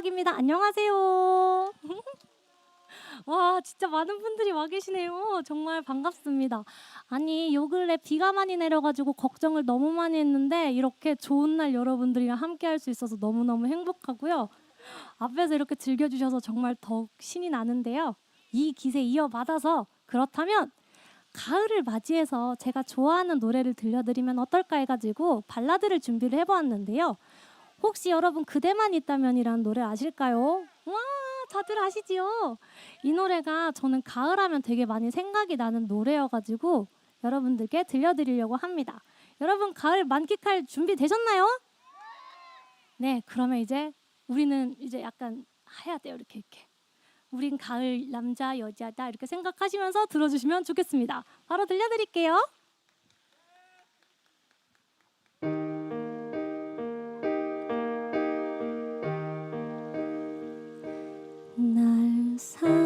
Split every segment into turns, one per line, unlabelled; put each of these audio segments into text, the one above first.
소각소각입니다. 안녕하세요. 와, 진짜 많은 분들이 와 계시네요. 정말 반갑습니다. 아니, 요 근래 비가 많이 내려가지고 걱정을 너무 많이 했는데 이렇게 좋은 날 여러분들이랑 함께 할 수 있어서 너무너무 행복하고요. 앞에서 이렇게 즐겨주셔서 정말 더욱 신이 나는데요. 이 기세 이어받아서 그렇다면 가을을 맞이해서 제가 좋아하는 노래를 들려드리면 어떨까 해가지고 발라드를 준비를 해보았는데요. 혹시 여러분 그대만 있다면이라는 노래 아실까요? 와 다들 아시지요? 이 노래가 저는 가을하면 되게 많이 생각이 나는 노래여가지고 여러분들께 들려드리려고 합니다. 여러분 가을 만끽할 준비 되셨나요? 네, 그러면 이제 우리는 이제 약간 해야 돼요 이렇게 이렇게. 우린 가을 남자 여자다 이렇게 생각하시면서 들어주시면 좋겠습니다. 바로 들려드릴게요. 날사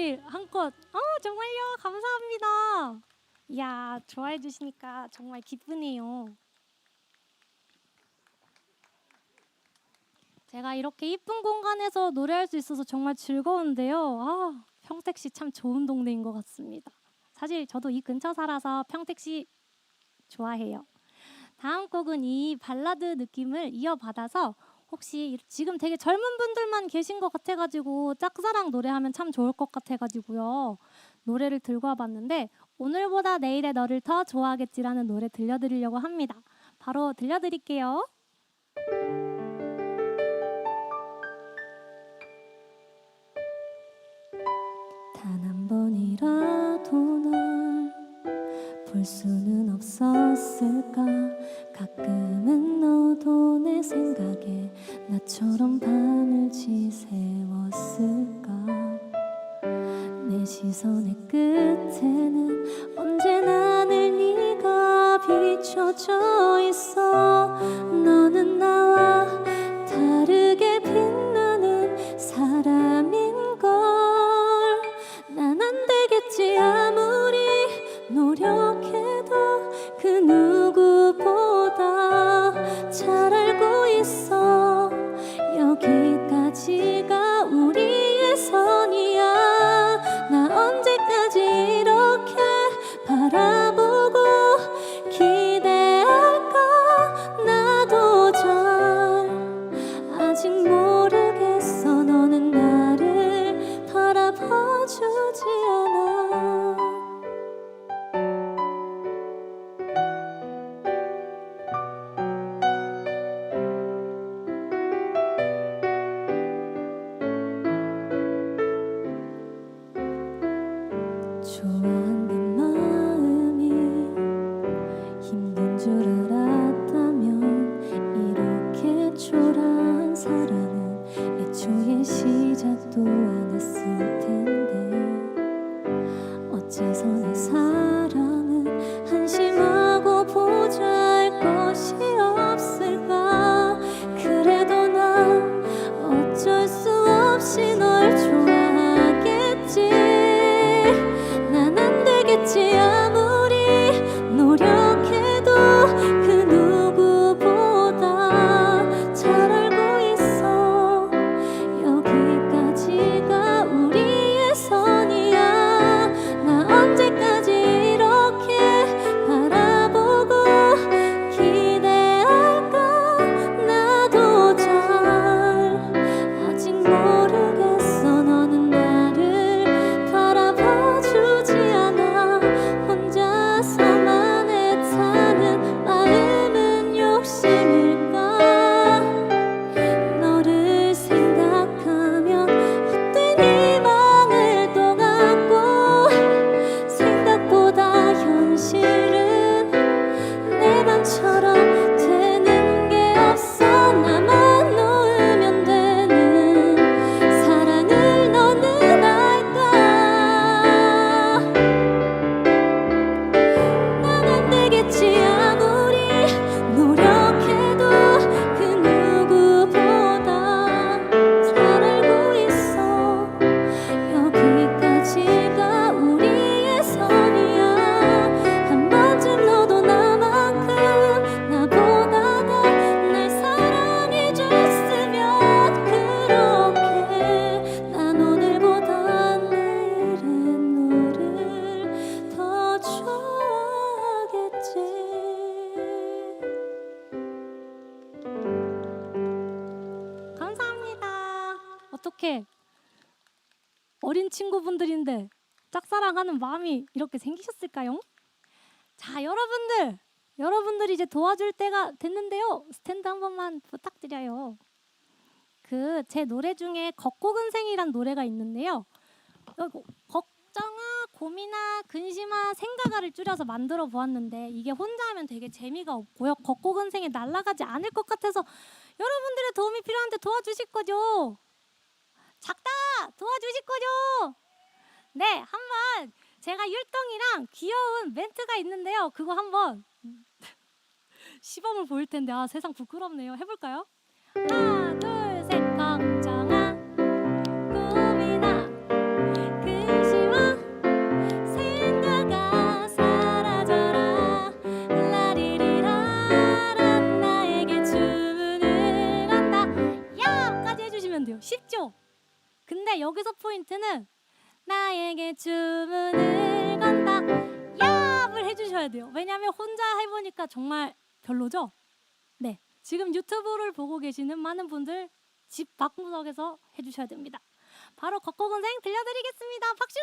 우리 한껏 어 정말요 감사합니다. 이야 좋아해 주시니까 정말 기쁘네요. 제가 이렇게 이쁜 공간에서 노래할 수 있어서 정말 즐거운데요. 아 평택시 참 좋은 동네인 것 같습니다. 사실 저도 이 근처 살아서 평택시 좋아해요. 다음 곡은 이 발라드 느낌을 이어받아서 혹시 지금 되게 젊은 분들만 계신 것 같아가지고 짝사랑 노래하면 참 좋을 것 같아가지고요 노래를 들고 와봤는데 오늘보다 내일의 너를 더 좋아하겠지라는 노래 들려드리려고 합니다. 바로 들려드릴게요. 단 한 번이라도 널 볼 수는 없었을까 가끔은 내 생각에 나처럼 밤을 지새웠을까? 내 시선의 끝에 여러분들, 여러분들이 이제 도와줄 때가 됐는데요. 스탠드 한 번만 부탁드려요. 그 제 노래 중에 걷고근생이란 노래가 있는데요. 여기 걱정아, 고민아, 근심아, 생각아를 줄여서 만들어 보았는데 이게 혼자 하면 되게 재미가 없고요. 걷고근생이 날아가지 않을 것 같아서 여러분들의 도움이 필요한데 도와주실 거죠? 작다 도와주실 거죠? 네, 한번 제가 율동이랑 귀여운 멘트가 있는데요. 그거 한번 시범을 보일 텐데 아 세상 부끄럽네요. 해볼까요? 하나 둘 셋 걱정아 쉽죠? 근데 여기서 포인트는 나에게 주문을 건다 야을 해주셔야 돼요. 왜냐하면 혼자 해보니까 정말 별로죠. 네, 지금 유튜브를 보고 계시는 많은 분들 집 밖구석에서 해주셔야 됩니다. 바로 걷고군생 들려드리겠습니다. 박수!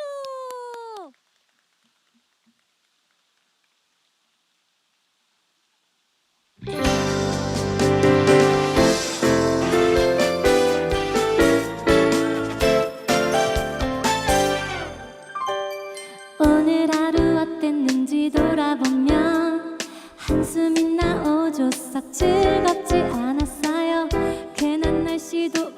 싹 즐겁지 않았어요. 괜한 날씨도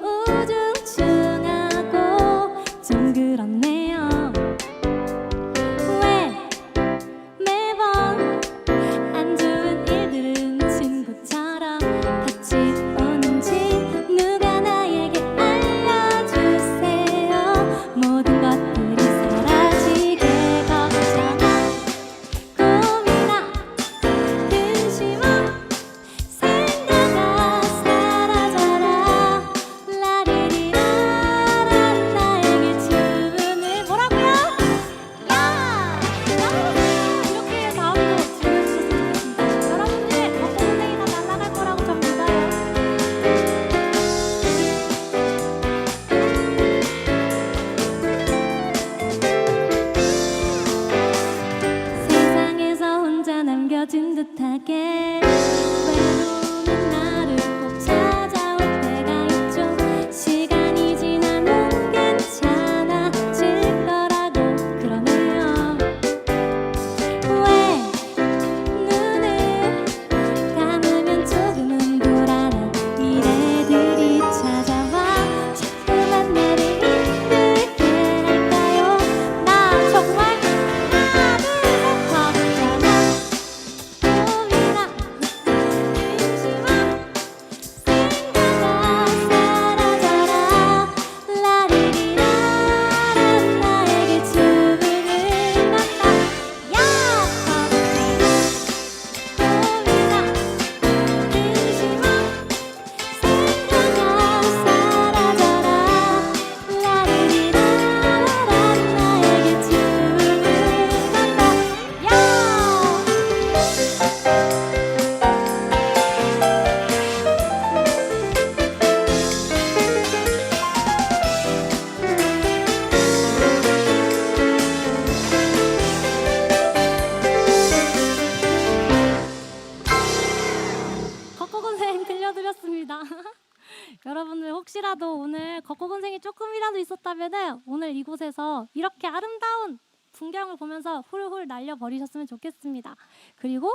풍경을 보면서 훌훌 날려버리셨으면 좋겠습니다. 그리고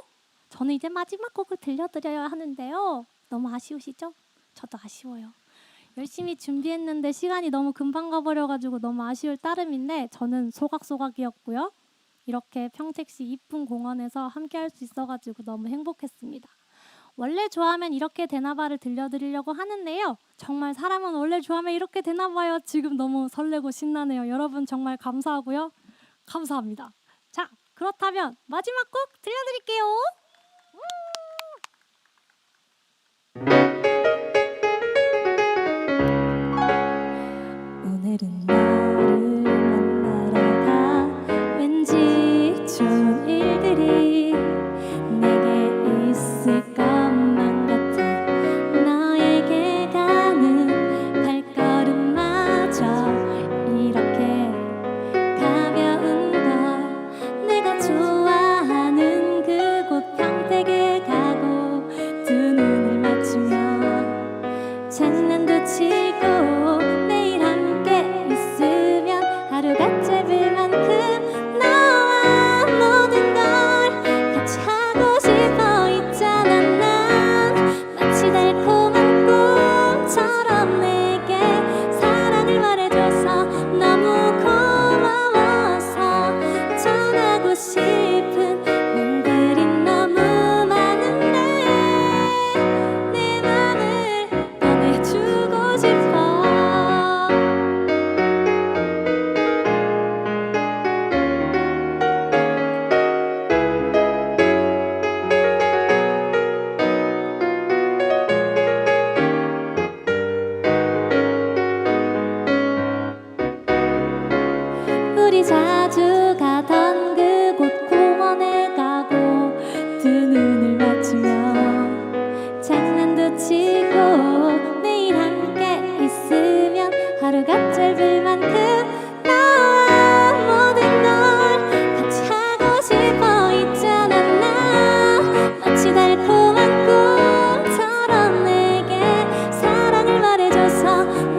저는 이제 마지막 곡을 들려드려야 하는데요. 너무 아쉬우시죠? 저도 아쉬워요. 열심히 준비했는데 시간이 너무 금방 가버려가지고 너무 아쉬울 따름인데 저는 소각소각이었고요. 이렇게 평택시 이쁜 공원에서 함께 할 수 있어가지고 너무 행복했습니다. 원래 좋아하면 이렇게 되나봐를 들려드리려고 하는데요. 정말 사람은 원래 좋아하면 이렇게 되나봐요. 지금 너무 설레고 신나네요. 여러분 정말 감사하고요. 감사합니다. 자, 그렇다면 마지막 곡 들려드릴게요.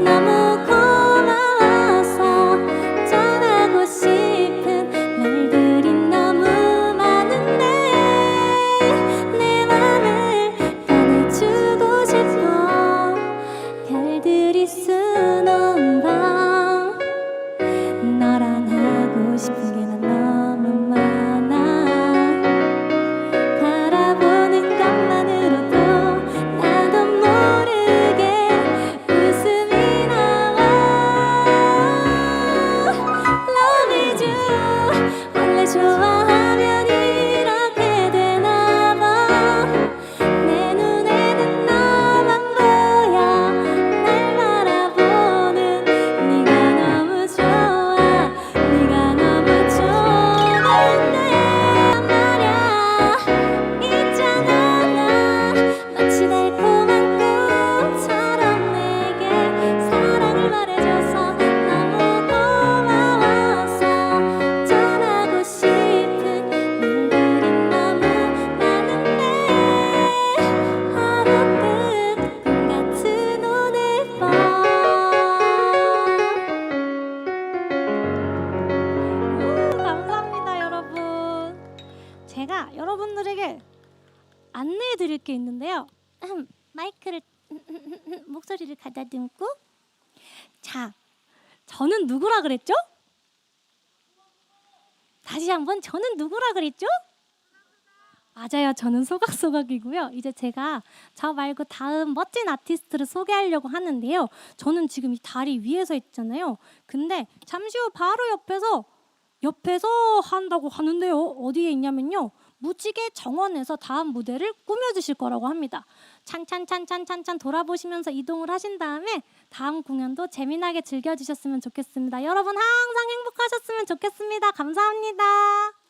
말해 다시 한번 저는 누구라 그랬죠? 맞아요. 저는 소각소각이고요. 이제 제가 저 말고 다음 멋진 아티스트를 소개하려고 하는데요. 저는 지금 이 다리 위에서 있잖아요. 근데 잠시 후 바로 옆에서 옆에서 한다고 하는데요. 어디에 있냐면요. 무지개 정원에서 다음 무대를 꾸며주실 거라고 합니다. 찬찬찬찬찬찬 돌아보시면서 이동을 하신 다음에 다음 공연도 재미나게 즐겨주셨으면 좋겠습니다. 여러분 항상 행복하셨으면 좋겠습니다. 감사합니다.